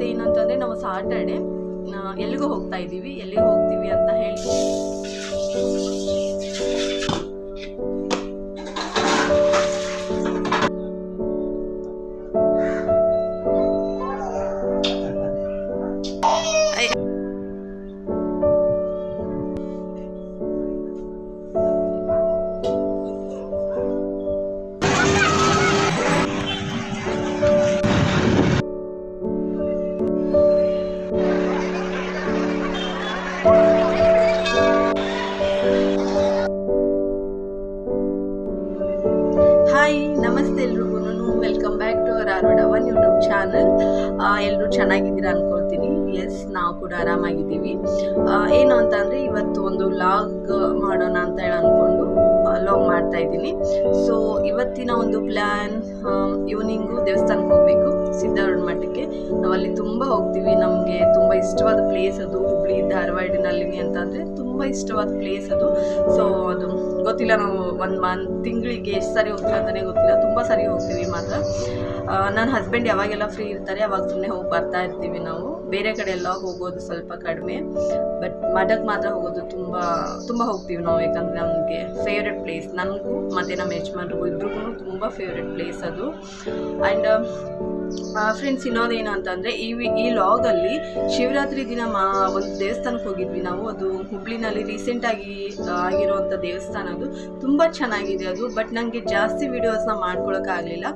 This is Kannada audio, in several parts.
ಮತ್ತು ಏನಂತಂದರೆ ನಾವು ಸಾಟರ್ಡೆ ಎಲ್ಲಿಗೂ ಹೋಗ್ತಾ ಇದ್ದೀವಿ ಎಲ್ಲಿಗೆ ಹೋಗ್ತೀವಿ ಅಂತ ಹೇಳಿ. ಇದ್ದೀನಿ. ಸೊ ಇವತ್ತಿನ ಒಂದು ಪ್ಲ್ಯಾನ್ ಈವ್ನಿಂಗು ದೇವಸ್ಥಾನಕ್ಕೆ ಹೋಗಬೇಕು, ಸಿದ್ಧಾರೂಢ ಮಠಕ್ಕೆ. ನಾವು ಅಲ್ಲಿ ತುಂಬ ಹೋಗ್ತೀವಿ. ನಮಗೆ ತುಂಬ ಇಷ್ಟವಾದ ಪ್ಲೇಸ್ ಅದು ಹುಬ್ಳಿ ಧಾರವಾಡಿನಲ್ಲಿ ಅಂತಂದರೆ ತುಂಬ ಇಷ್ಟವಾದ ಪ್ಲೇಸ್ ಅದು. ಸೊ ಅದು ಗೊತ್ತಿಲ್ಲ ನಾವು ಒಂದು ಮಂತ್ ತಿಂಗಳಿಗೆ ಎಷ್ಟು ಸರಿ ಹೋಗ್ತೀವಿ ಅಂತಲೇ ಗೊತ್ತಿಲ್ಲ. ತುಂಬ ಸರಿ ಹೋಗ್ತೀವಿ ಮಾತ್ರ. ನನ್ನ ಹಸ್ಬೆಂಡ್ ಯಾವಾಗೆಲ್ಲ ಫ್ರೀ ಇರ್ತಾರೆ, ಅವಾಗ ಸುಮ್ಮನೆ ಹೋಗಿ ಬರ್ತಾ ಇರ್ತೀವಿ ನಾವು. ಬೇರೆ ಕಡೆ ಎಲ್ಲ ಹೋಗೋದು ಸ್ವಲ್ಪ ಕಡಿಮೆ ಬಟ್ ಮಠಕ್ಕೆ ಮಾತ್ರ ಹೋಗೋದು ತುಂಬ ತುಂಬ ಹೋಗ್ತೀವಿ ನಾವು. ಯಾಕಂದರೆ ನಮಗೆ ಫೇವ್ರೆಟ್ ಪ್ಲೇಸ್ ನನಗೂ ಮತ್ತು ನಮ್ಮ ಯಜಮಾನ್ರಿಗೂ ಇಬ್ಬರಿಗೂ ತುಂಬ ಫೇವ್ರೆಟ್ ಪ್ಲೇಸ್ ಅದು. ಆ್ಯಂಡ್ ಫ್ರೆಂಡ್ಸ್ ಇನ್ನೊಂದೇನು ಅಂತಂದರೆ ಈ ವಿ- ಈ ಲಾಗಲ್ಲಿ ಶಿವರಾತ್ರಿ ದಿನ ಮಾ, ಒಂದು ದೇವಸ್ಥಾನಕ್ಕೆ ಹೋಗಿದ್ವಿ ನಾವು. ಅದು ಹುಬ್ಳಿನಲ್ಲಿ ರೀಸೆಂಟಾಗಿ ಆಗಿರುವಂಥ ದೇವಸ್ಥಾನ ಅದು. ತುಂಬ ಚೆನ್ನಾಗಿದೆ ಅದು ಬಟ್ ನನಗೆ ಜಾಸ್ತಿ ವೀಡಿಯೋಸ್ನ ಮಾಡ್ಕೊಳ್ಳೋಕ್ಕಾಗಲಿಲ್ಲ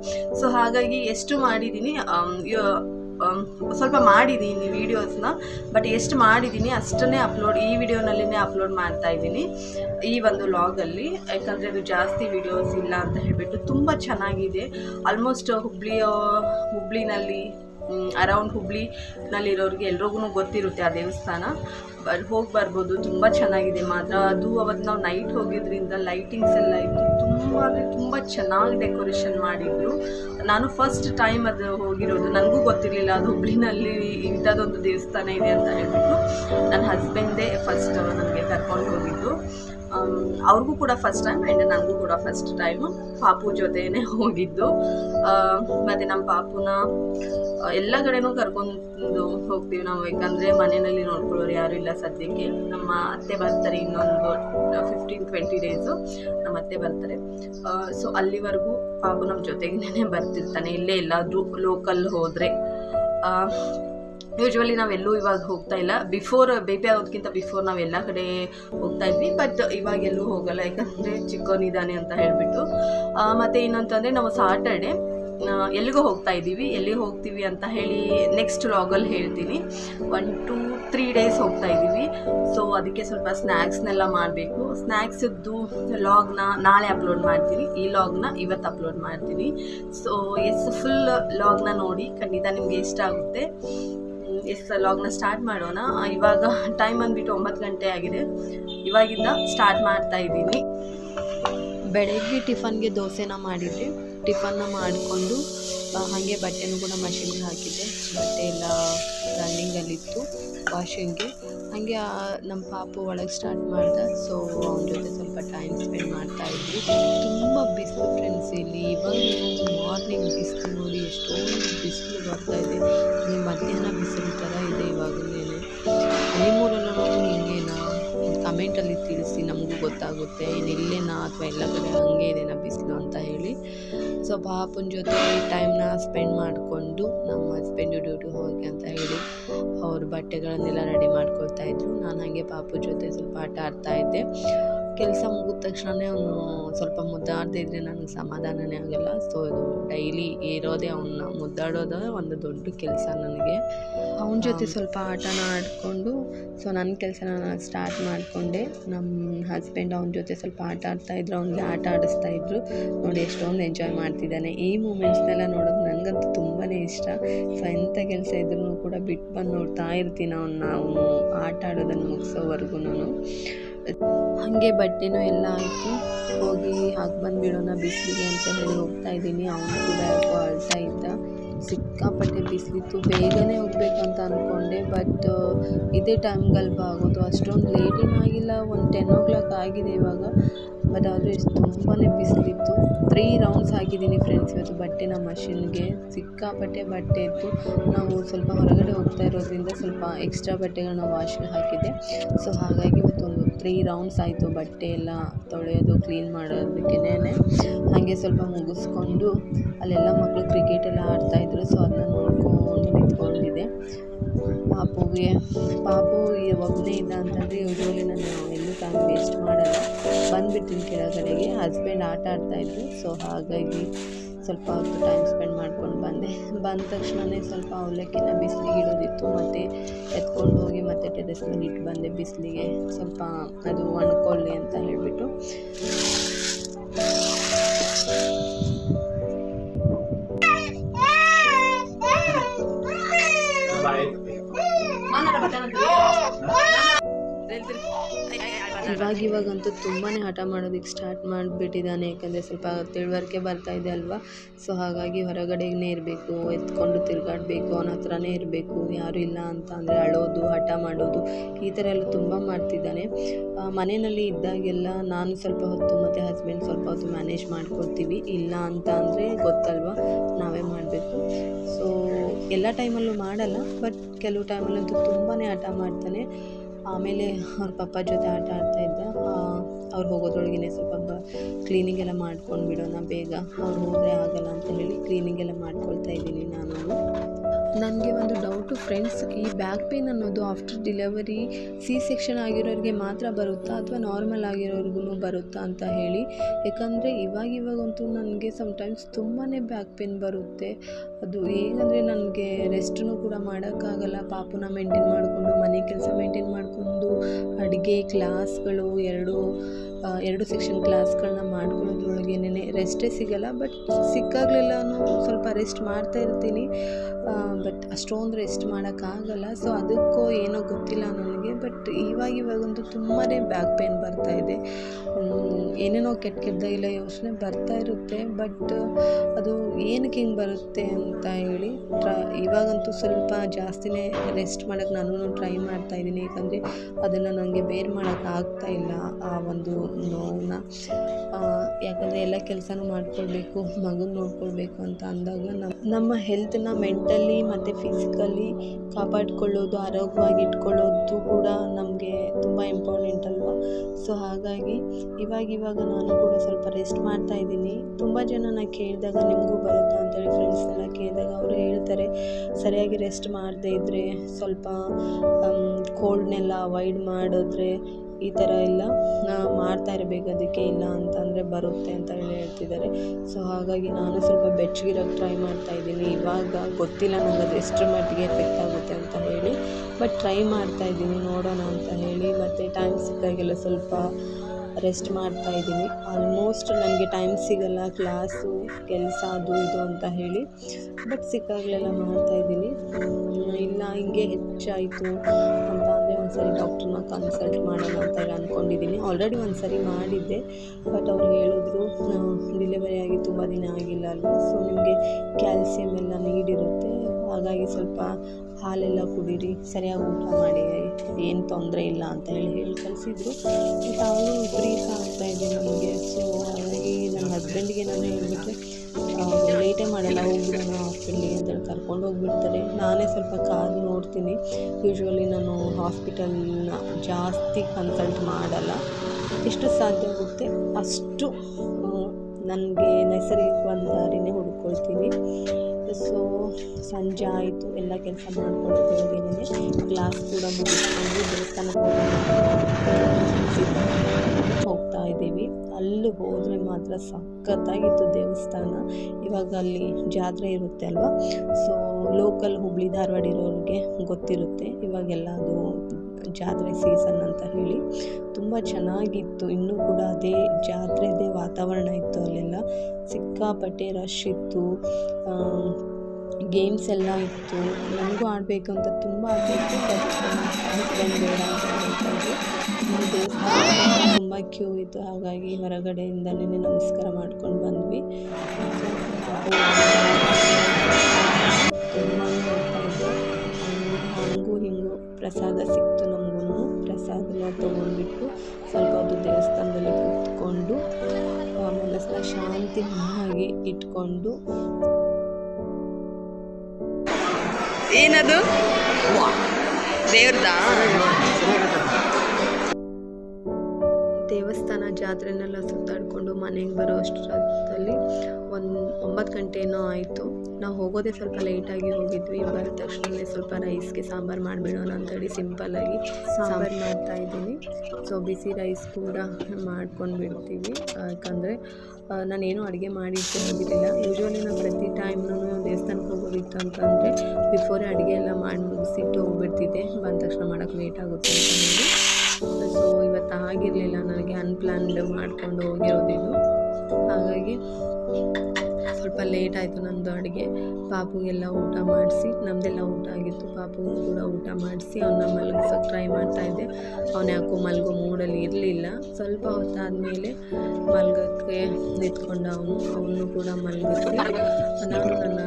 ಸೊ ಹಾಗಾಗಿ ಎಷ್ಟು ಮಾಡಿದ್ದೀನಿ ಸ್ವಲ್ಪ ಮಾಡಿದ್ದೀನಿ ವೀಡಿಯೋಸ್ನ ಬಟ್ ಎಷ್ಟು ಮಾಡಿದ್ದೀನಿ ಅಷ್ಟನ್ನೇ ಅಪ್ಲೋಡ್ ಈ ವಿಡಿಯೋನಲ್ಲಿನೇ ಅಪ್ಲೋಡ್ ಮಾಡ್ತಾ ಇದ್ದೀನಿ. ಈ ಒಂದು ಲಾಗಲ್ಲಿ ಯಾಕಂದರೆ ಅದು ಜಾಸ್ತಿ ವಿಡಿಯೋಸ್ ಇಲ್ಲ ಅಂತ ಹೇಳಿಬಿಟ್ಟು ತುಂಬ ಚೆನ್ನಾಗಿದೆ. ಆಲ್ಮೋಸ್ಟ್ ಹುಬ್ಳಿಯ ಹುಬ್ಳಿನಲ್ಲಿ ಅರೌಂಡ್ ಹುಬ್ಳಿನಲ್ಲಿರೋರಿಗೆ ಎಲ್ರಿಗೂ ಗೊತ್ತಿರುತ್ತೆ ಆ ದೇವಸ್ಥಾನ. ಬಟ್ ಹೋಗಿ ಬರ್ಬೋದು, ತುಂಬ ಚೆನ್ನಾಗಿದೆ. ಮಾತ್ರ ಅದು ಅವತ್ತು ನಾವು ನೈಟ್ ಹೋಗಿದ್ರಿಂದ ಲೈಟಿಂಗ್ಸ್ ಎಲ್ಲ ಇತ್ತು. ತುಂಬ ಅಂದರೆ ತುಂಬ ಚೆನ್ನಾಗಿ ಡೆಕೋರೇಷನ್ ಮಾಡಿದ್ರು. ನಾನು ಫಸ್ಟ್ ಟೈಮ್ ಅದು ಹೋಗಿರೋದು. ನನಗೂ ಗೊತ್ತಿರಲಿಲ್ಲ ಅದು ಹುಬ್ಳಿನಲ್ಲಿ ಇಂಥದ್ದೊಂದು ದೇವಸ್ಥಾನ ಇದೆ ಅಂತ ಹೇಳ್ಬಿಟ್ಟು. ನನ್ನ ಹಸ್ಬೆಂಡೇ ಫಸ್ಟ್ ನನಗೆ ಕರ್ಕೊಂಡು ಹೋಗಿದ್ದು. ಅವ್ರಿಗೂ ಕೂಡ ಫಸ್ಟ್ ಟೈಮ್ ಆ್ಯಂಡ್ ನನಗೂ ಕೂಡ ಫಸ್ಟ್ ಟೈಮು ಪಾಪು ಜೊತೆನೇ ಹೋಗಿದ್ದು. ಮತ್ತು ನಮ್ಮ ಪಾಪುನ ಎಲ್ಲ ಕಡೆನೂ ಕರ್ಕೊಂಡು ಹೋಗ್ತೀವಿ ನಾವು, ಯಾಕಂದರೆ ಮನೆಯಲ್ಲಿ ನೋಡ್ಕೊಳ್ಳೋರು ಯಾರೂ ಇಲ್ಲ ಸದ್ಯಕ್ಕೆ. ನಮ್ಮ ಅತ್ತೆ ಬರ್ತಾರೆ ಇನ್ನೊಂದು ಫಿಫ್ಟೀನ್ ಟ್ವೆಂಟಿ ಡೇಸು ನಮ್ಮ ಅತ್ತೆ ಬರ್ತಾರೆ. ಸೊ ಅಲ್ಲಿವರೆಗೂ ಪಾಪು ನಮ್ಮ ಜೊತೆಗೇ ಬರ್ತಿರ್ತಾನೆ. ಇಲ್ಲೇ ಎಲ್ಲಾದರೂ ಲೋಕಲ್ ಹೋದರೆ. ಯೂಶ್ವಲಿ ನಾವೆಲ್ಲೂ ಇವಾಗ ಹೋಗ್ತಾ ಇಲ್ಲ. ಬಿಫೋರ್ ಬೇಬಿ ಆಗೋದಕ್ಕಿಂತ ಬಿಫೋರ್ ನಾವು ಎಲ್ಲ ಕಡೆ ಹೋಗ್ತಾ ಇದ್ವಿ. ಬಟ್ ಇವಾಗ ಎಲ್ಲೂ ಹೋಗಲ್ಲ. ಯಾಕಂದರೆ ಚಿಕ್ಕವನಿದ್ದಾನೆ ಅಂತ ಹೇಳಿಬಿಟ್ಟು. ಮತ್ತು ಏನಂತಂದರೆ ನಾವು ಸಾಟರ್ಡೆ ಎಲ್ಲಿಗೋ ಹೋಗ್ತಾ ಇದ್ದೀವಿ. ಎಲ್ಲಿಗೆ ಹೋಗ್ತೀವಿ ಅಂತ ಹೇಳಿ ನೆಕ್ಸ್ಟ್ ಲಾಗಲ್ಲಿ ಹೇಳ್ತೀನಿ. ಒನ್ ಟು ತ್ರೀ ಡೇಸ್ ಹೋಗ್ತಾ ಇದ್ದೀವಿ. ಸೊ ಅದಕ್ಕೆ ಸ್ವಲ್ಪ ಸ್ನ್ಯಾಕ್ಸ್ನೆಲ್ಲ ಮಾಡಬೇಕು. ಸ್ನ್ಯಾಕ್ಸದ್ದು ಲಾಗ್ನ ನಾಳೆ ಅಪ್ಲೋಡ್ ಮಾಡ್ತೀನಿ. ಈ ಲಾಗ್ನ ಇವತ್ತು ಅಪ್ಲೋಡ್ ಮಾಡ್ತೀನಿ. ಸೊ ಎಸ್ ಫುಲ್ ಲಾಗ್ನ ನೋಡಿ. ಖಂಡಿತ ನಿಮಗೆ ಇಷ್ಟ ಆಗುತ್ತೆ. ಎಸ್ ಲಾಗ್ನ ಸ್ಟಾರ್ಟ್ ಮಾಡೋಣ. ಇವಾಗ ಟೈಮ್ ಬಂದ್ಬಿಟ್ಟು ಒಂಬತ್ತು ಗಂಟೆ ಆಗಿದೆ. ಇವಾಗಿಂದ ಸ್ಟಾರ್ಟ್ ಮಾಡ್ತಾ ಇದ್ದೀನಿ. ಬೆಳಗ್ಗೆ ಟಿಫನ್ಗೆ ದೋಸೆನ ಮಾಡಿದ್ದೆ. ಟಿಫನ್ನ ಮಾಡಿಕೊಂಡು ಹಾಗೆ ಬಟ್ಟೆನೂ ಕೂಡ ಮಷಿನ್ಗೆ ಹಾಕಿದ್ದೆ. ಬಟ್ಟೆ ಎಲ್ಲ ರನ್ನಿಂಗಲ್ಲಿತ್ತು, ವಾಷಿಂಗ್ಗೆ. ಹಾಗೆ ನಮ್ಮ ಪಾಪು ಒಳಗೆ ಸ್ಟಾರ್ಟ್ ಮಾಡ್ದೆ. ಸೊ ಅವನ ಜೊತೆ ಸ್ವಲ್ಪ ಟೈಮ್ ಸ್ಪೆಂಡ್ ಮಾಡ್ತಾ ಇದ್ವಿ. ತುಂಬ ಬಿಸಿಲು ಫ್ರೆಂಡ್ಸ್ ಇಲ್ಲಿ. ಇವಾಗ ಮಾರ್ನಿಂಗ್ ಬಿಸಿಲು ನೋಡಿ ಎಷ್ಟೊಂದು ಬಿಸಿಲು ಬರ್ತಾ ಇದೆ. ಮಧ್ಯಾಹ್ನ ಬಿಸಿಲು ಥರ ಇದೆ ಇವಾಗಲೇ ನೋಡಿ ಹಿಂಗೇನಾ? ಕಮೆಂಟಲ್ಲಿ ಗೊತ್ತಾಗುತ್ತೆ ಏನು ಇಲ್ಲೇನಾ ಅಥವಾ ಎಲ್ಲ ಕಡೆ ಹಂಗೆ ಇದೆನಾ ಬಿಸಿಲು ಅಂತ ಹೇಳಿ. ಸೊ ಪಾಪನ ಜೊತೆ ಟೈಮ್ನ ಸ್ಪೆಂಡ್ ಮಾಡಿಕೊಂಡು ನಮ್ಮ ಹಸ್ಬೆಂಡು ಡ್ಯೂಟಿ ಹೋಗಿ ಅಂತ ಹೇಳಿ ಅವ್ರ ಬಟ್ಟೆಗಳನ್ನೆಲ್ಲ ರೆಡಿ ಮಾಡ್ಕೊಳ್ತಾ ಇದ್ರು. ನಾನು ಹಾಗೆ ಪಾಪು ಜೊತೆ ಸ್ವಲ್ಪ ಆಟ ಆಡ್ತಾ ಇದ್ದೆ. ಕೆಲಸ ಮುಗಿದ ತಕ್ಷಣವೇ ಅವನು ಸ್ವಲ್ಪ ಮುದ್ದಾಡ್ದಿದ್ರೆ ನನಗೆ ಸಮಾಧಾನನೇ ಆಗಲ್ಲ. ಸೊ ಇದು ಡೈಲಿ ಇರೋದೇ ಅವನ್ನ ಮುದ್ದಾಡೋದು ಒಂದು ದೊಡ್ಡ ಕೆಲಸ ನನಗೆ. ಅವನ ಜೊತೆ ಸ್ವಲ್ಪ ಆಟನ ಆಡಿಕೊಂಡು ಸೊ ನನ್ನ ಕೆಲಸನ ನಾನು ಸ್ಟಾರ್ಟ್ ಮಾಡಿಕೊಂಡೆ. ನಮ್ಮ ಹಸ್ಬೆಂಡ್ ಅವನ ಜೊತೆ ಸ್ವಲ್ಪ ಆಟ ಆಡ್ತಾಯಿದ್ರು ಅವನಿಗೆ ಅವ್ನಿಗೆ ಆಟ ಆಡಿಸ್ತಾ ಇದ್ರು. ನೋಡಿ ಎಷ್ಟೊಂದು ಎಂಜಾಯ್ ಮಾಡ್ತಿದ್ದಾನೆ. ಈ ಮೂಮೆಂಟ್ಸ್ನೆಲ್ಲ ನೋಡೋದು ನನಗಂತೂ ತುಂಬಾ ಇಷ್ಟ. ಸೊ ಎಂಥ ಕೆಲಸ ಇದ್ರೂ ಕೂಡ ಬಿಟ್ಟು ಬಂದು ನೋಡ್ತಾ ಇರ್ತೀನಿ ಅವನ್ನ. ಅವನು ಆಟ ಆಡೋದನ್ನು ಮುಗಿಸೋವರೆಗೂ ಹಾಗೆ ಬಟ್ಟೆನೂ ಎಲ್ಲ ಆಯಿತು ಹೋಗಿ ಹಾಕಿ ಬಂದುಬಿಡೋಣ ಬಿಸಿಲಿಗೆ ಅಂತ ಹೇಳಿ ಹೋಗ್ತಾ ಇದ್ದೀನಿ. ಅವನು ಕೂಡ ಯಾಕೋ ಅಳ್ತಾ ಇದ್ದ. ಸಿಕ್ಕಾಪಟ್ಟೆ ಬಿಸಿಲಿತ್ತು. ಬೇಗನೆ ಹೋಗ್ಬೇಕು ಅಂತ ಅಂದ್ಕೊಂಡೆ ಬಟ್, ಇದೇ ಟೈಮ್ಗಲ್ವ ಆಗೋದು ಅಷ್ಟೊಂದು ಲೇಟಿನೂ ಆಗಿಲ್ಲ. ಒಂದು ಟೆನ್ ಓ ಕ್ಲಾಕ್ ಆಗಿದೆ ಇವಾಗ. ಬಟ್ ಆದರೂ ಎಷ್ಟು ತುಂಬಾ ಬಿಸಿಲಿತ್ತು. ತ್ರೀ ರೌಂಡ್ಸ್ ಹಾಕಿದ್ದೀನಿ ಫ್ರೆಂಡ್ಸ್ ಇವತ್ತು ಬಟ್ಟೆನ ಮಷಿನ್ಗೆ. ಸಿಕ್ಕಾಪಟ್ಟೆ ಬಟ್ಟೆ ಇತ್ತು. ನಾವು ಸ್ವಲ್ಪ ಹೊರಗಡೆ ಹೋಗ್ತಾ ಇರೋದ್ರಿಂದ ಸ್ವಲ್ಪ ಎಕ್ಸ್ಟ್ರಾ ಬಟ್ಟೆಗಳನ್ನ ವಾಶ್ಗೆ ಹಾಕಿದ್ದೆ. ಸೊ ಹಾಗಾಗಿ ಇವತ್ತೊಂದು ತ್ರೀ ರೌಂಡ್ಸ್ ಆಯಿತು, ಬಟ್ಟೆ ಎಲ್ಲ ತೊಳೆಯೋದು ಕ್ಲೀನ್ ಮಾಡೋದಕ್ಕೇನೆ. ಹಾಗೆ ಸ್ವಲ್ಪ ಮುಗಿಸ್ಕೊಂಡು ಅಲ್ಲೆಲ್ಲ ಮಕ್ಕಳು ಕ್ರಿಕೆಟ್ ಎಲ್ಲ ಆಡ್ತಾಯಿದ್ರು ಸೊ ಅದನ್ನ ನೋಡ್ಕೊಂಡು ನಿಂತ್ಕೊಂಡಿದ್ದೆ. ಪಾಪುಗೆ, ಪಾಪು ಒಬ್ಬನೇ ಇಲ್ಲ ಅಂತಂದರೆ ಯೂಶ್ವಲಿ ನಾನು ಎಲ್ಲೂ ಟೈಮ್ ವೇಸ್ಟ್ ಮಾಡಲ್ಲ. ಬಂದುಬಿಡ್ತೀನಿ ಕೆಳಗಡೆಗೆ. ಹಸ್ಬೆಂಡ್ ಆಟ ಆಡ್ತಾಯಿದ್ರು ಸೊ ಹಾಗಾಗಿ ಸ್ವಲ್ಪ ಹೊತ್ತು ಟೈಮ್ ಸ್ಪೆಂಡ್ ಮಾಡ್ಕೊಂಡು ಬಂದೆ. ಬಂದ ತಕ್ಷಣವೇ ಸ್ವಲ್ಪ ಅವಲಕ್ಕಿನ ಬಿಸಿಲಿಗೆ ಇಡೋದಿತ್ತು ಮತ್ತು ಎತ್ಕೊಂಡು ಹೋಗಿ ಮತ್ತೆ ಟೆರೆಸ್ ಮೇಲೆ ಇಟ್ಟು ಬಂದೆ ಬಿಸಿಲಿಗೆ. ಸ್ವಲ್ಪ ಅದು ಒಣ್ಕೊಳ್ಳಿ ಅಂತ ಹೇಳಿಬಿಟ್ಟು. ಇವಾಗಂತೂ ತುಂಬಾ ಹಠ ಮಾಡೋದಕ್ಕೆ ಸ್ಟಾರ್ಟ್ ಮಾಡಿಬಿಟ್ಟಿದ್ದಾನೆ. ಯಾಕಂದರೆ ಸ್ವಲ್ಪ ತಿಳುವಳಿಕೆ ಬರ್ತಾ ಇದೆ ಅಲ್ವಾ? ಸೊ ಹಾಗಾಗಿ ಹೊರಗಡೆನೇ ಇರಬೇಕು, ಎತ್ಕೊಂಡು ತಿರುಗಾಡಬೇಕು, ಅವನ ಹತ್ರನೇ ಇರಬೇಕು, ಯಾರು ಇಲ್ಲ ಅಂತ ಅಂದರೆ ಅಳೋದು, ಹಠ ಮಾಡೋದು, ಈ ಥರ ಎಲ್ಲ ತುಂಬ ಮಾಡ್ತಿದ್ದಾನೆ. ಮನೆಯಲ್ಲಿ ಇದ್ದಾಗೆಲ್ಲ ನಾನು ಸ್ವಲ್ಪ ಹೊತ್ತು ಮತ್ತು ಹಸ್ಬೆಂಡ್ ಸ್ವಲ್ಪ ಹೊತ್ತು ಮ್ಯಾನೇಜ್ ಮಾಡ್ಕೊಡ್ತೀವಿ ಇಲ್ಲ ಅಂತ ಅಂದರೆ ಗೊತ್ತಲ್ವಾ? ನಾವೇ ಮಾಡಬೇಕು. ಸೊ ಎಲ್ಲ ಟೈಮಲ್ಲೂ ಮಾಡಲ್ಲ ಬಟ್ ಕೆಲವು ಟೈಮಲ್ಲಂತೂ ತುಂಬಾ ಹಠ ಮಾಡ್ತಾನೆ. ಆಮೇಲೆ ಅವ್ರ ಪಪ್ಪ ಜೊತೆ ಆಟ ಆಡ್ತಾ ಅವ್ರು ಹೋಗೋದ್ರೊಳಗೆ ಸ್ವಲ್ಪ ಬ ಕ್ಲೀನಿಂಗ್ ಎಲ್ಲ ಮಾಡ್ಕೊಂಡು ಬಿಡೋಣ ಬೇಗ. ಅವ್ರು ಹೋದರೆ ಆಗಲ್ಲ ಅಂತ ಹೇಳಿ ಕ್ಲೀನಿಂಗ್ ಎಲ್ಲ ಮಾಡ್ಕೊಳ್ತಾ ಇದ್ದೀನಿ ನಾನು. ನನಗೆ ಒಂದು ಡೌಟು ಫ್ರೆಂಡ್ಸ್ ಈ ಬ್ಯಾಕ್ ಪೇನ್ ಅನ್ನೋದು ಆಫ್ಟರ್ ಡಿಲೆವರಿ ಸಿ ಸೆಕ್ಷನ್ ಆಗಿರೋರಿಗೆ ಮಾತ್ರ ಬರುತ್ತಾ ಅಥವಾ ನಾರ್ಮಲ್ ಆಗಿರೋರ್ಗು ಬರುತ್ತಾ ಅಂತ ಹೇಳಿ. ಯಾಕಂದರೆ ಇವಾಗ ಇವಾಗಂತೂ ನನಗೆ ಸಮ್ಟೈಮ್ಸ್ ತುಂಬಾ ಬ್ಯಾಕ್ ಪೇನ್ ಬರುತ್ತೆ. ಅದು ಹೇಗಂದರೆ ನನಗೆ ರೆಸ್ಟನ್ನು ಕೂಡ ಮಾಡೋಕ್ಕಾಗಲ್ಲ. ಪಾಪುನ ಮೇಂಟೈನ್ ಮಾಡಿಕೊಂಡು, ಮನೆ ಕೆಲಸ ಮೇಂಟೈನ್ ಮಾಡಿಕೊಂಡು, ಅಡುಗೆ ಕ್ಲಾಸ್ಗಳು ಎರಡು ಎರಡು ಸೆಕ್ಷನ್ ಕ್ಲಾಸ್ಗಳನ್ನ ಮಾಡ್ಕೊಳ್ಳೋದ್ರೊಳಗೇನೆ ರೆಸ್ಟೇ ಸಿಗಲ್ಲ ಬಟ್ ಸಿಕ್ಕಾಗಲೆಲ್ಲನೂ ಸ್ವಲ್ಪ ರೆಸ್ಟ್ ಮಾಡ್ತಾ ಇರ್ತೀನಿ. ಬಟ್ ಅಷ್ಟೊಂದು ರೆಸ್ಟ್ ಮಾಡೋಕ್ಕಾಗಲ್ಲ. ಸೊ ಅದಕ್ಕೋ ಏನೋ ಗೊತ್ತಿಲ್ಲ ನನಗೆ ಬಟ್ ಇವಾಗ ಇವಾಗಂತೂ ತುಂಬಾ ಬ್ಯಾಕ್ ಪೇನ್ ಬರ್ತಾ ಇದೆ. ಏನೇನೋ ಕೆಟ್ಟ ಕೆಟ್ಟದಾಗೆಲ್ಲ ಯೋಚನೆ ಬರ್ತಾ ಇರುತ್ತೆ ಬಟ್ ಅದು ಏನಕ್ಕೆ ಹಿಂಗೆ ಬರುತ್ತೆ ಅಂತ ಹೇಳಿ ಟ್ರ ಇವಾಗಂತೂ ಸ್ವಲ್ಪ ಜಾಸ್ತಿನೇ ರೆಸ್ಟ್ ಮಾಡೋಕ್ಕೆ ನಾನು ಟ್ರೈ ಮಾಡ್ತಾ ಇದ್ದೀನಿ. ಯಾಕಂದರೆ ಅದನ್ನು ನನಗೆ ಬೇರ್ ಮಾಡೋಕ್ಕಾಗ್ತಾ ಇಲ್ಲ ಆ ಒಂದು ನೋವನ್ನ ಯಾಕಂದರೆ ಎಲ್ಲ ಕೆಲಸನೂ ಮಾಡ್ಕೊಳ್ಬೇಕು, ಮಗನ ನೋಡಿಕೊಳ್ಬೇಕು ಅಂತ ಅಂದಾಗ ನಮ್ಮ ನಮ್ಮ ಹೆಲ್ತನ್ನ ಮೆಂಟಲಿ ಮತ್ತು ಫಿಸಿಕಲಿ ಕಾಪಾಡಿಕೊಳ್ಳೋದು, ಆರೋಗ್ಯವಾಗಿ ಇಟ್ಕೊಳ್ಳೋದು ಕೂಡ ನಮಗೆ ತುಂಬ ಇಂಪಾರ್ಟೆಂಟ್ ಅಲ್ವಾ? ಸೊ ಹಾಗಾಗಿ ಇವಾಗ ಇವಾಗ ನಾನು ಕೂಡ ಸ್ವಲ್ಪ ರೆಸ್ಟ್ ಮಾಡ್ತಾ ಇದ್ದೀನಿ. ತುಂಬ ಜನನ ಕೇಳಿದಾಗ ನಿಮಗೂ ಬರುತ್ತಾ ಅಂತೇಳಿ ಫ್ರೆಂಡ್ಸ್ನೆಲ್ಲ ಕೇಳಿದಾಗ ಅವರು ಹೇಳ್ತಾರೆ, ಸರಿಯಾಗಿ ರೆಸ್ಟ್ ಮಾಡದೇ ಇದ್ದರೆ ಸ್ವಲ್ಪ ಕೋಲ್ಡ್ನೆಲ್ಲ ಅವಾಯ್ಡ್ ಮಾಡಿದ್ರೆ ಈ ಥರ ಎಲ್ಲ ಮಾಡ್ತಾ ಇರಬೇಕು, ಅದಕ್ಕೆ ಇಲ್ಲ ಅಂತಂದರೆ ಬರುತ್ತೆ ಅಂತ ಹೇಳಿ ಹೇಳ್ತಿದ್ದಾರೆ. ಸೊ ಹಾಗಾಗಿ ನಾನು ಸ್ವಲ್ಪ ಬೆಚ್ಚಗಿರೋಕ್ಕೆ ಟ್ರೈ ಮಾಡ್ತಾ ಇದ್ದೀನಿ. ಇವಾಗ ಗೊತ್ತಿಲ್ಲ ನನಗೆ ಅದು ಎಷ್ಟರ ಮಟ್ಟಿಗೆ ಎಫೆಕ್ಟ್ ಆಗುತ್ತೆ ಅಂತ ಹೇಳಿ. ಬಟ್ ಟ್ರೈ ಮಾಡ್ತಾ ಇದ್ದೀನಿ, ನೋಡೋಣ ಅಂತ ಹೇಳಿ. ಮತ್ತು ಟೈಮ್ ಸಿಕ್ಕಾಗೆಲ್ಲ ಸ್ವಲ್ಪ ರೆಸ್ಟ್ ಮಾಡ್ತಾ ಇದ್ದೀನಿ ಆಲ್ಮೋಸ್ಟ್ ನನಗೆ ಟೈಮ್ ಸಿಗಲ್ಲ ಕ್ಲಾಸು ಕೆಲಸ, ಅದು ಇದು ಅಂತ ಹೇಳಿ. ಬಟ್ ಸಿಕ್ಕಾಗಲೆಲ್ಲ ಮಾಡ್ತಾ ಇದ್ದೀನಿ. ಇಲ್ಲ ಹಿಂಗೆ ಹೆಚ್ಚಾಯಿತು ಅಂತ ಅಂದರೆ ಒಂದು ಸರಿ ಡಾಕ್ಟ್ರನ್ನ ಕನ್ಸಲ್ಟ್ ಮಾಡೋಣ ಅಂತ ಹೇಳಿ ಅಂದ್ಕೊಂಡಿದ್ದೀನಿ ಆಲ್ರೆಡಿ ಒಂದು ಸರಿ ಮಾಡಿದ್ದೆ ಬಟ್ ಅವ್ರು ಹೇಳಿದ್ರು ಡಿಲಿವರಿ ಆಗಿ ತುಂಬ ದಿನ ಆಗಿಲ್ಲ ಅಲ್ವಾ? ಸೊ ನಿಮಗೆ ಕ್ಯಾಲ್ಸಿಯಮ್ ಎಲ್ಲ ನೀಡಿರುತ್ತೆ. ಹಾಗಾಗಿ ಸ್ವಲ್ಪ ಹಾಲೆಲ್ಲ ಕುಡೀರಿ, ಸರಿಯಾಗಿ ಊಟ ಮಾಡಿ ಏನು ತೊಂದರೆ ಇಲ್ಲ ಅಂತ ಹೇಳಿ ಹೇಳಿ ಕಳಿಸಿದ್ರು. ಬಟ್ ಅವಳು ವಿಪರೀತ ಆಗ್ತಾ ಇದೆ ನನಗೆ ಸೊ ಹಾಗಾಗಿ ನನ್ನ ಹಸ್ಬೆಂಡಿಗೆ ನಾನು ಹೇಳಿಬಿಟ್ರೆ ಲೇಟೇ ಮಾಡಲ್ಲ ಹೋಗ್ಬಿಡೋಣ ಹಾಸ್ಪಿಟ್ಲಿಗೆ ಅಂತೇಳಿ ಕರ್ಕೊಂಡು ಹೋಗ್ಬಿಡ್ತಾರೆ. ನಾನೇ ಸ್ವಲ್ಪ ಕಾರ್ ನೋಡ್ತೀನಿ. ಯೂಶ್ವಲಿ ನಾನು ಹಾಸ್ಪಿಟಲ್ನ ಜಾಸ್ತಿ ಕನ್ಸಲ್ಟ್ ಮಾಡಲ್ಲ. ಎಷ್ಟು ಸಾಧ್ಯ ಆಗುತ್ತೆ? ಅಷ್ಟು ನನಗೆ ನೈಸರ್ಗಿಕವಾದ ದಾರಿನೇ ಹುಡ್ಕೊಳ್ತೀನಿ. ಸೊ ಸಂಜೆ ಆಯಿತು, ಎಲ್ಲ ಕೆಲಸ ಮಾಡ್ಕೊಂಡಿದ್ದೇನೆ ಕ್ಲಾಸ್ ಕೂಡ ಮುಗಿಸ್ಕೊಂಡು ದೇವಸ್ಥಾನಕ್ಕೆ ಹೋಗ್ತಾ ಇದ್ದೀವಿ. ಅಲ್ಲಿ ಹೋದರೆ ಮಾತ್ರ ಸಖತ್ತಾಗಿತ್ತು ದೇವಸ್ಥಾನ. ಇವಾಗ ಅಲ್ಲಿ ಜಾತ್ರೆ ಇರುತ್ತೆ ಅಲ್ವಾ? ಸೊ ಲೋಕಲ್ ಹುಬ್ಳಿ ಧಾರವಾಡ ಇರೋರಿಗೆ ಗೊತ್ತಿರುತ್ತೆ. ಇವಾಗೆಲ್ಲ ಅದು ಜಾತ್ರೆ ಸೀಸನ್ ಅಂತ ಹೇಳಿ ತುಂಬ ಚೆನ್ನಾಗಿತ್ತು. ಇನ್ನೂ ಕೂಡ ಅದೇ ಜಾತ್ರೆದೇ ವಾತಾವರಣ ಇತ್ತು ಅಲ್ಲೆಲ್ಲ. ಸಿಕ್ಕಾಪಟ್ಟೆ ರಶ್ ಇತ್ತು. ಗೇಮ್ಸ್ ಎಲ್ಲ ಇತ್ತು. ನನಗೂ ತುಂಬ ಬೇಡ ಅಂತ ಹೇಳ್ತಾಯಿದ್ರು ದೇವಸ್ಥಾನ ತುಂಬ ಕ್ಯೂ ಇತ್ತು. ಹಾಗಾಗಿ ಹೊರಗಡೆಯಿಂದಲೇ ನಮಸ್ಕಾರ ಮಾಡ್ಕೊಂಡು ಬಂದ್ವಿ. ತುಂಬ ಪ್ರಸಾದ ಸಿಕ್ತು. ತೊಗೊಂಡ್ಬಿಟ್ಟು ಸ್ವಲ್ಪ ಹೊತ್ತು ದೇವಸ್ಥಾನದಲ್ಲಿ ಕೂತ್ಕೊಂಡು ಸ್ಥಳ ಶಾಂತಿ ಆಗಿ ಇಟ್ಕೊಂಡು. ಏನದು? ದೇವ್ರದಾ? ದೇವಸ್ಥಾನ ಜಾತ್ರೆನೆಲ್ಲ ಸುತ್ತಾಡಿಕೊಂಡು ಮನೆಗೆ ಬರೋ ಅಷ್ಟರಲ್ಲಿ ಒಂದು ಒಂಬತ್ತು ಗಂಟೆ ಏನೋ ಆಯಿತು. ನಾವು ಹೋಗೋದೇ ಸ್ವಲ್ಪ ಲೇಟಾಗಿ ಹೋಗಿದ್ವಿ. ಬಂದ ತಕ್ಷಣ ಸ್ವಲ್ಪ ರೈಸ್ಗೆ ಸಾಂಬಾರು ಮಾಡಿಬಿಡೋಣ ಅಂತೇಳಿ ಸಿಂಪಲ್ಲಾಗಿ ಸಾಂಬಾರು ಮಾಡ್ತಾ ಇದ್ದೀನಿ. ಸೊ ಬಿಸಿ ರೈಸ್ ಕೂಡ ಮಾಡ್ಕೊಂಡು ಬಿಡ್ತೀವಿ ಯಾಕಂದರೆ ನಾನೇನು ಅಡುಗೆ ಮಾಡಿ ಹೋಗಿರಲಿಲ್ಲ ಯೂಶ್ವಲಿ ನಾನು ಪ್ರತಿ ಟೈಮ್ನೂ ದೇವಸ್ಥಾನಕ್ಕೆ ಹೋಗೋದಿತ್ತು ಅಂತಂದರೆ ಬಿಫೋರೇ ಅಡುಗೆ ಎಲ್ಲ ಮಾಡಿ ಮುಗಿಸಿಟ್ಟು ಹೋಗ್ಬಿಡ್ತಿದ್ದೆ. ಬಂದ ತಕ್ಷಣ ಮಾಡೋಕ್ಕೆ ಲೇಟ್ ಆಗುತ್ತೆ ಅಂತ ಹೇಳಿ. ಸೊ ಇವತ್ತು ಆಗಿರಲಿಲ್ಲ. ನನಗೆ ಅನ್ಪ್ಲ್ಯಾನ್ಡ್ ಮಾಡ್ಕೊಂಡು ಹೋಗಿರೋದಿದು. ಹಾಗಾಗಿ ಸ್ವಲ್ಪ ಲೇಟ್ ಆಯಿತು ನಮ್ಮದು ಅಡುಗೆ. ಪಾಪುಗೆಲ್ಲ ಊಟ ಮಾಡಿಸಿ ನಮ್ಮದೆಲ್ಲ ಊಟ ಆಗಿತ್ತು. ಪಾಪುಗೂ ಕೂಡ ಊಟ ಮಾಡಿಸಿ ಅವನ್ನ ಮಲಗಿಸೋಕೆ ಟ್ರೈ ಮಾಡ್ತಾಯಿದ್ದೆ ಅವನು ಯಾಕೋ ಮಲಗೋ ಮೂಡಲ್ಲಿ ಇರಲಿಲ್ಲ. ಸ್ವಲ್ಪ ಹೊತ್ತಾದಮೇಲೆ ಮಲಗೋಕ್ಕೆ ನಿಂತ್ಕೊಂಡ ಅವನು. ಅವನು ಕೂಡ ಮಲಗಿಸಿ ನಾನು ನನ್ನ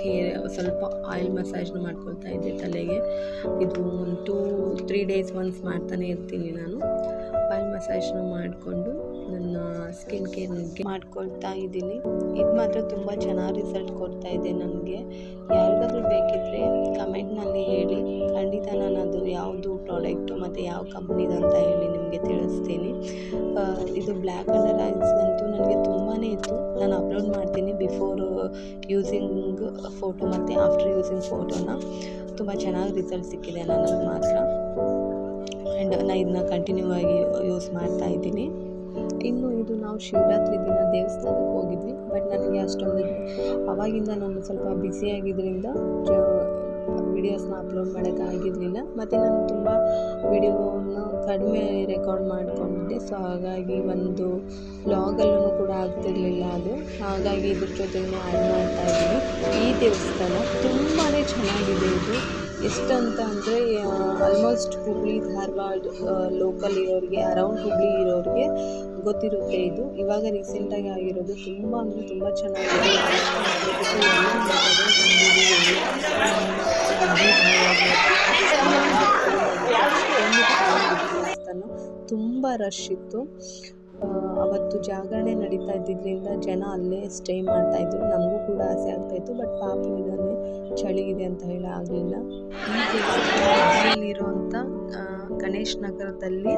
ಹೇರ್ ಸ್ವಲ್ಪ ಆಯಿಲ್ ಮಸಾಜ್ನ ಮಾಡ್ಕೊಳ್ತಾ ಇದ್ದೆ ತಲೆಗೆ. ಇದು ಒಂದು ಟೂ ತ್ರೀ ಡೇಸ್ ಒನ್ಸ್ ಮಾಡ್ತಾನೆ ಇರ್ತೀನಿ ನಾನು. ಆಯಿಲ್ ಮಸಾಜ್ನ ಮಾಡಿಕೊಂಡು ನನ್ನ ಸ್ಕಿನ್ ಕೇರ್ನಿಗೆ ಮಾಡ್ಕೊಳ್ತಾ ಇದ್ದೀನಿ. ಇದು ಮಾತ್ರ ತುಂಬ ಚೆನ್ನಾಗಿ ರಿಸಲ್ಟ್ ಕೊಡ್ತಾ ಇದೆ ನನಗೆ. ಯಾರಿಗಾದ್ರೂ ಮತ್ತು ಯಾವ ಕಂಪ್ನಿದು ಅಂತ ಹೇಳಿ ನಿಮಗೆ ತಿಳಿಸ್ತೀನಿ. ಇದು ಬ್ಲ್ಯಾಕ್ ಅಂಡರ್ ಐಸ್ಗಂತೂ ನನಗೆ ತುಂಬಾ ಇತ್ತು. ನಾನು ಅಪ್ಲೋಡ್ ಮಾಡ್ತೀನಿ ಬಿಫೋರ್ ಯೂಸಿಂಗ್ ಫೋಟೋ ಮತ್ತು ಆಫ್ಟರ್ ಯೂಸಿಂಗ್ ಫೋಟೋನ ತುಂಬ ಚೆನ್ನಾಗಿ ರಿಸಲ್ಟ್ ಸಿಕ್ಕಿದೆ ನನಗೆ ಮಾತ್ರ. ಆ್ಯಂಡ್ ನಾನು ಇದನ್ನ ಕಂಟಿನ್ಯೂ ಆಗಿ ಯೂಸ್ ಮಾಡ್ತಾ ಇದ್ದೀನಿ. ಇನ್ನು ಇದು ನಾವು ಶಿವರಾತ್ರಿ ದಿನ ದೇವಸ್ಥಾನಕ್ಕೆ ಹೋಗಿದ್ವಿ. ಬಟ್ ನನಗೆ ಅಷ್ಟೊಂದು, ಅವಾಗಿಂದ ನಾನು ಸ್ವಲ್ಪ ಬ್ಯುಸಿಯಾಗಿದ್ದರಿಂದ ವಿಡಿಯೋಸ್ನ ಅಪ್ಲೋಡ್ ಮಾಡೋಕ್ಕಾಗಿರಲಿಲ್ಲ ಮತ್ತು ನಾನು ತುಂಬ ವಿಡಿಯೋನ ಕಡಿಮೆ ರೆಕಾರ್ಡ್ ಮಾಡಿಕೊಂಡಿದ್ದೆ ಸೊ ಹಾಗಾಗಿ ಒಂದು ವ್ಲಾಗಲ್ಲೂ ಕೂಡ ಆಗ್ತಿರಲಿಲ್ಲ ಅದು. ಹಾಗಾಗಿ ಇದ್ರ ಜೊತೆಗೆ ಆ್ಯಡ್ ಮಾಡ್ತಾ ಇದ್ದೀನಿ. ಈ ದೇವಸ್ಥಾನ ತುಂಬಾ ಚೆನ್ನಾಗಿದೆ ಇದು. ಎಷ್ಟಂತ ಅಂದರೆ ಆಲ್ಮೋಸ್ಟ್ ಹುಬ್ಳಿ, ಧಾರವಾಡ ಲೋಕಲ್ ಇರೋರಿಗೆ ಅರೌಂಡ್ ಹುಬ್ಬಳ್ಳಿ ಇರೋರಿಗೆ ಗೊತ್ತಿರುತ್ತೆ ಇದು. ಇವಾಗ ರೀಸೆಂಟಾಗಿ ಆಗಿರೋದು ತುಂಬ ಅಂದರೆ ತುಂಬ ದೇವಸ್ಥಾನ ತುಂಬ ರಶ್ ಇತ್ತು. ಅವತ್ತು ಜಾಗರಣೆ ನಡೀತಾ ಇದ್ದಿದ್ದರಿಂದ ಜನ ಅಲ್ಲೇ ಸ್ಟೇ ಮಾಡ್ತಾ ಇದ್ರು. ನಮಗೂ ಕೂಡ ಆಸೆ ಆಗ್ತಾಯಿತ್ತು ಬಟ್ ಪಾಪು ಇದ್ದಾನೆ ಚಳಿ ಇದೆ ಅಂತ ಹೇಳಿ ಆಗಲಿಲ್ಲ. ಇರುವಂಥ ಗಣೇಶ್ ನಗರದಲ್ಲಿ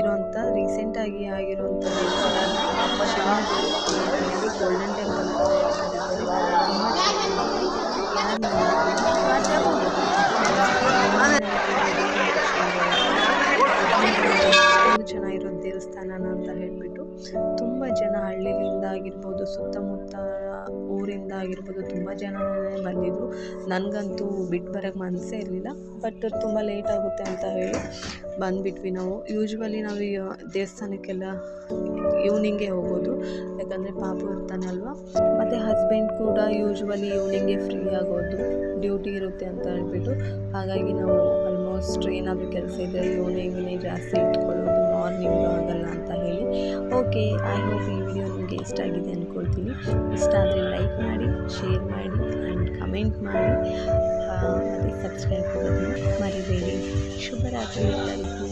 ಇರುವಂಥ ರೀಸೆಂಟಾಗಿ ಆಗಿರುವಂಥ ಗೋಲ್ಡನ್ ಟೆಂಪಲ್ ಅಷ್ಟೊಂದು ಚೆನ್ನಾಗಿರೋ ದೇವಸ್ಥಾನನ ಅಂತ ಹೇಳಿಬಿಟ್ಟು ತುಂಬ ಜನ ಹಳ್ಳಿಯಿಂದ ಆಗಿರ್ಬೋದು ಸುತ್ತಮುತ್ತ ಊರಿಂದ ಆಗಿರ್ಬೋದು ತುಂಬ ಜನನೇ ಬಂದಿದ್ದರು ನನಗಂತೂ ಬಿಟ್ಟು ಬರೋಕ್ಕೆ ಮನಸ್ಸೇ ಇರಲಿಲ್ಲ. ಬಟ್ ತುಂಬ ಲೇಟ್ ಆಗುತ್ತೆ ಅಂತ ಹೇಳಿ ಬಂದುಬಿಟ್ವಿ ನಾವು. ಯೂಶ್ವಲಿ ನಾವು ಈ ದೇವಸ್ಥಾನಕ್ಕೆಲ್ಲ ಈವ್ನಿಂಗೆ ಹೋಗೋದು. ಯಾಕಂದರೆ ಪಾಪು ಇರ್ತಾನೆ ಅಲ್ವಾ ಮತ್ತು ಹಸ್ಬೆಂಡ್ ಕೂಡ ಯೂಶ್ವಲಿ ಈವ್ನಿಂಗೇ ಫ್ರೀ ಆಗೋದು. ಡ್ಯೂಟಿ ಇರುತ್ತೆ ಅಂತ ಹೇಳ್ಬಿಟ್ಟು. ಹಾಗಾಗಿ ನಾವು ಆಲ್ಮೋಸ್ಟ್ ಏನಾದರೂ ಕೆಲಸ ಇದ್ದರೆ ಈವ್ನಿಂಗೇ ಜಾಸ್ತಿ ಇಟ್ಕೊಳ್ಳೋದು ಮಾರ್ನಿಂಗು ಆಗಲ್ಲ ಅಂತ ಹೇಳಿ. ಓಕೆ ಐ ಹೋಪ್ ಈ ವಿಡಿಯೋ ನಿಮಗೆ ಇಷ್ಟ ಆಗಿದೆ ಅಂದ್ಕೊಳ್ತೀನಿ ಇಷ್ಟ ಆದರೆ ಲೈಕ್ ಮಾಡಿ ಶೇರ್ ಮಾಡಿ ಆ್ಯಂಡ್ ಕಮೆಂಟ್ ಮಾಡಿ. ಮತ್ತು ಸಬ್ಸ್ಕ್ರೈಬ್ ಮಾಡೋದನ್ನು ಮರಿಬೇಡಿ. ಶುಭರಾತ್ರಿ ಎಲ್ಲರಿಗೂ.